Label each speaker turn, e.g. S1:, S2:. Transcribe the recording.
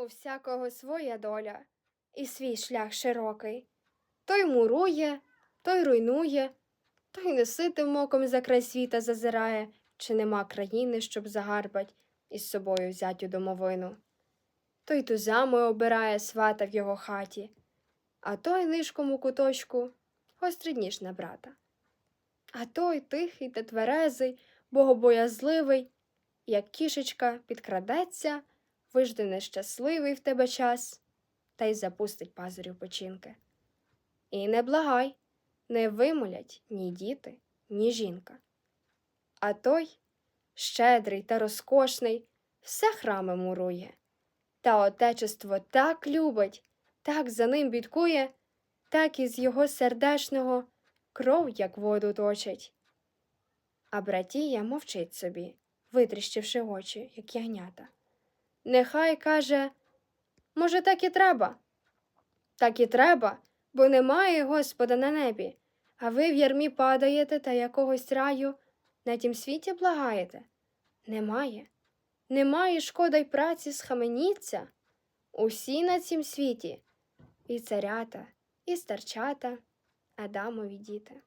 S1: У всякого своя доля і свій шлях широкий. Той мурує, той руйнує, той неситим оком за край світа зазирає, чи нема країни, щоб загарбать із собою взять домовину. Той тузами обирає свата в його хаті, а той нишком у куточку гострий ніж на брата. А той тихий та тверезий, богобоязливий, як кішечка підкрадеться, вижде нещасливий в тебе час, та й запустить пазурів печінки. І не благай, не вимолять ні діти, ні жінка. А той, щедрий та розкошний, все храми мурує, та отечество так любить, так за ним бідкує, так із його сердешного кров, як воду точить. А братія мовчить собі, витріщивши очі, як ягнята. Нехай каже, може, так і треба. Так і треба, бо немає Господа на небі, а ви в ярмі падаєте та якогось раю на тім світі благаєте. Немає. Немає шкода й праці схаменіться. Усі на цім світі, і царята, і старчата, Адамові діти.